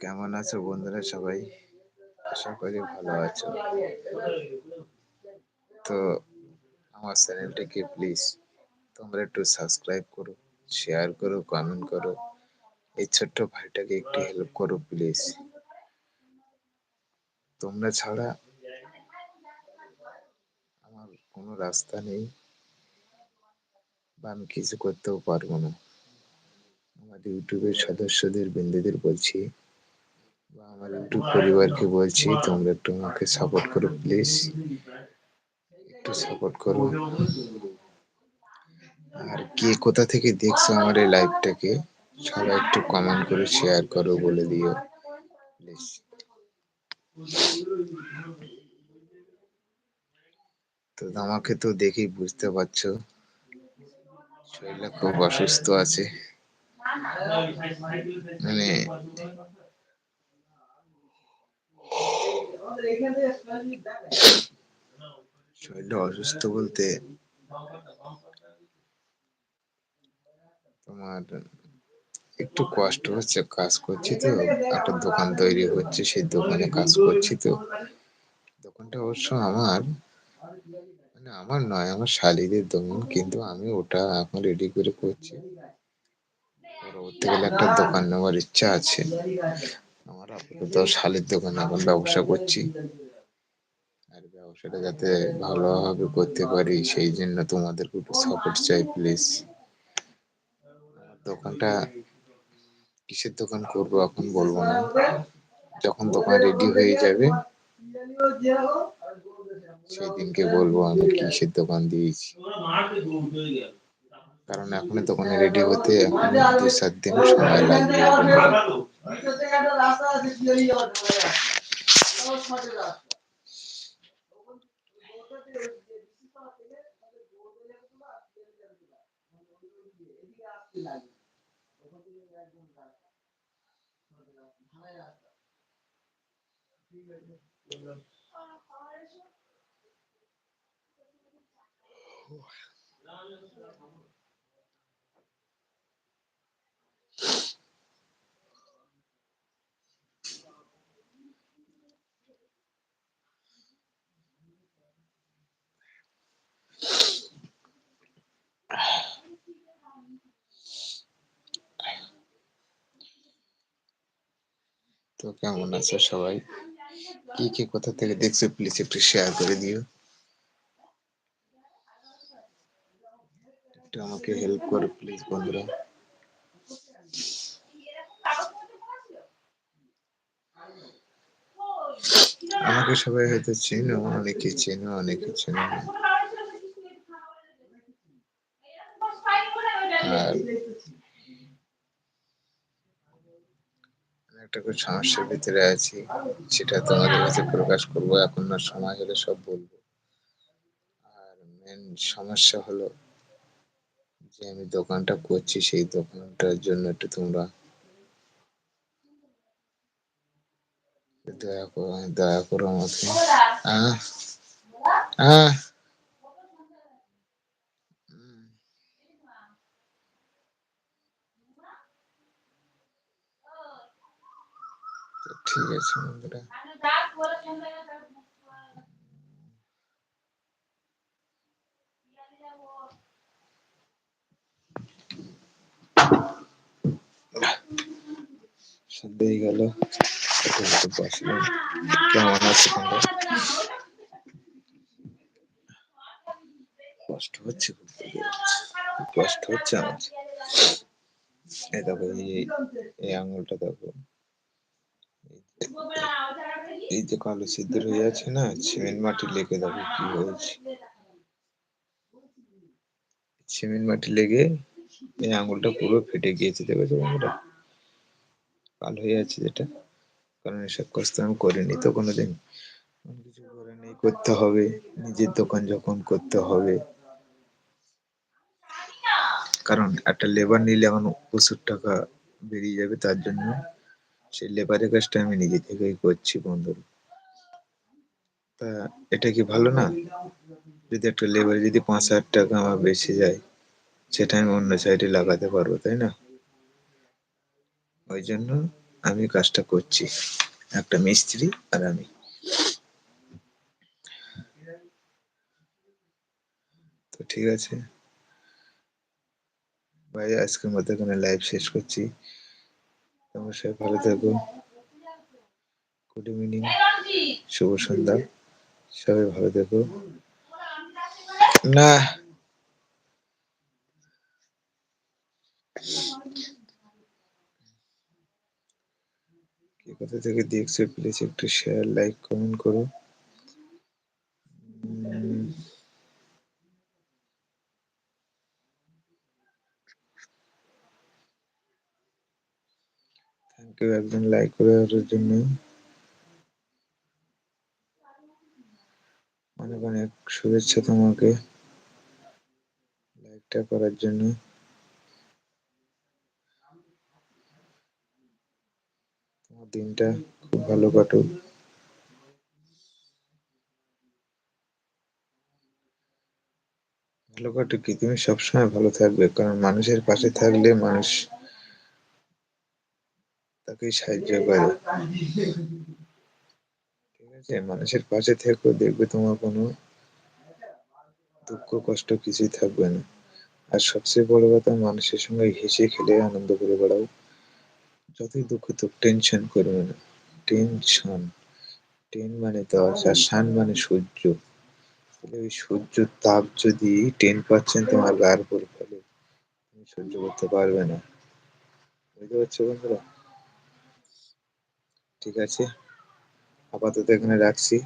কেমন আছো বন্ধুরা সবাই? আশা করি ভালো আছো। তো আমার চ্যানেলটাকে প্লিজ তোমরা একটু সাবস্ক্রাইব করো শেয়ার করো কমেন্ট করো। এই ছোট্ট ভাইটাকে একটু হেল্প করো প্লিজ তোমরা ছাড়া আমার কোনো রাস্তা নেই। বা আমি কিছু করতেও পারব না। আমার ইউটিউবের সদস্যদের বন্ধুদের বলছি বা আমার ইউটিউব পরিবারকে বলছি, তোমরা একটু আমাকে সাপোর্ট করো প্লিজ একটু সাপোর্ট করো। আর কে কোথা থেকে দেখছ আমার এই লাইভটাকে সবাই একটু কমেন্ট করে শেয়ার করো, বলে দিও প্লিজ তো আমাকে তো দেখেই বুঝতে পারছ। শরীরটা খুব অসুস্থ আছে। মানে শরীরটা অসুস্থ বলতে তোমার একটু কষ্ট হচ্ছে, কাজ করছি তো, একটা দোকান তৈরি হচ্ছে, সেই দোকানে কাজ করছি তো। দোকানটা অবশ্য আমার। মানে আমার নয়, আমার শালিদের দোকান, কিন্তু আমি ওটা এখন রেডি করে করছি। পরবর্তী গেলে একটা দোকান নেওয়ার ইচ্ছা আছে। আমার আপাতত শালির দোকানে এখন ব্যবসা করছি। আর ব্যবসাটা যাতে ভালোভাবে করতে পারি, সেই জন্য তোমাদের একটু সাপোর্ট চাই প্লিজ দোকানটা কিসের দোকান করব এখন বলব না। যখন দোকান রেডি হয়ে যাবে সেই দিনকে বলব আমি কিসের দোকান দিয়েছি। কারণ এখন দোকানে রেডি হতে এখন দুই সাত দিন সময় লাগবে। তো কেমন আছো সবাই? কি কি, কোথা থেকে দেখছ? প্লিজ একটু শেয়ার করে দিও। একটু আমাকে হেল্প করো প্লিজ বন্ধুরা। আমাকে সবাই হয়তো চেনো, অনেকে চেনো অনেকে চেনো আর আমি একটা করে সমস্যার ভিতরে আছি, সেটা তোমাদের কাছে প্রকাশ করব, এখন না সময় হলে সব বলব। আর মেন সমস্যা হলো যে আমি দোকানটা করছি, সেই দোকানটার জন্য একটু তোমরা দয়া করো দয়া করো আমাকে। আহ আহ উম, তো ঠিক আছে বন্ধুরা কেমন কষ্ট হচ্ছে কষ্ট হচ্ছে আমার। এই দেখো এই আঙুলটা দেখো। এই যে কালো সিদ্ধর হয়ে আছে না, সিমেন্ট মাটি লেগে দেখো কি হয়েছে। সিমেন্ট মাটি লেগে এই আঙুলটা পুরো ফেটে গিয়েছে, দেখেছ বন্ধুরা? কালো হয়ে আছে যেটা, কারণ এসব কষ্ট আমি করিনি তো কোনোদিন। কোনো কিছু করে নেই, করতে হবে, নিজের দোকান যখন করতে হবে। কারণ একটা লেবার নিলে এখন প্রচুর টাকা বেরিয়ে যাবে তার জন্য। সেই লেবারের কাজটা আমি নিজে থেকেই করছি বন্ধুরা। তা এটা কি ভালো না? যদি একটা লেবারে যদি পাঁচ হাজার টাকা আমার বেঁচে যায়, সেটা আমি অন্য সাইডে লাগাতে পারব, তাই না? ওই জন্য আমি কাজটা করছি। একটা মিস্ত্রি আর আমি। তো ঠিক আছে। ভাই, আজকের মতো এখানে লাইভ শেষ করছি। তোমার সবাই ভালো থাকো গুড ইভিনিং শুভ সন্ধ্যা। সবাই ভালো থেকো না। কে কোথা থেকে দেখছ প্লিজ একটু শেয়ার লাইক কমেন্ট করো ইউ একজন লাইক করার জন্য অনেক অনেক শুভেচ্ছা তোমাকে লাইকটা করার জন্য তোমার দিনটা খুব ভালো কাটুক। ভালো কাটুক কি? তুমি সবসময় ভালো থাকবে, কারণ মানুষের পাশে থাকলে মানুষ তাকেই সাহায্য করে। ঠিক আছে? মানুষের পাশে থেকেও দেখবে তোমার কোনো দুঃখ, কষ্ট কিছুই থাকবে না। আর সবচেয়ে বড় কথা, মানুষের সঙ্গে হেসে খেলে আনন্দ করে বেড়াও। যতই দুঃখ তো টেনশন করবে না। টেনশন। টেন মানে দশ, আর সান মানে সূর্য। তাহলে ওই সূর্যের তাপ যদি টেন পার্সেন্ট তোমার গায়ের উপর ফেলে, তুমি সহ্য করতে পারবে না। বুঝতে পারছ বন্ধুরা? ঠিক আছে। আপাতত এখানে রাখছি।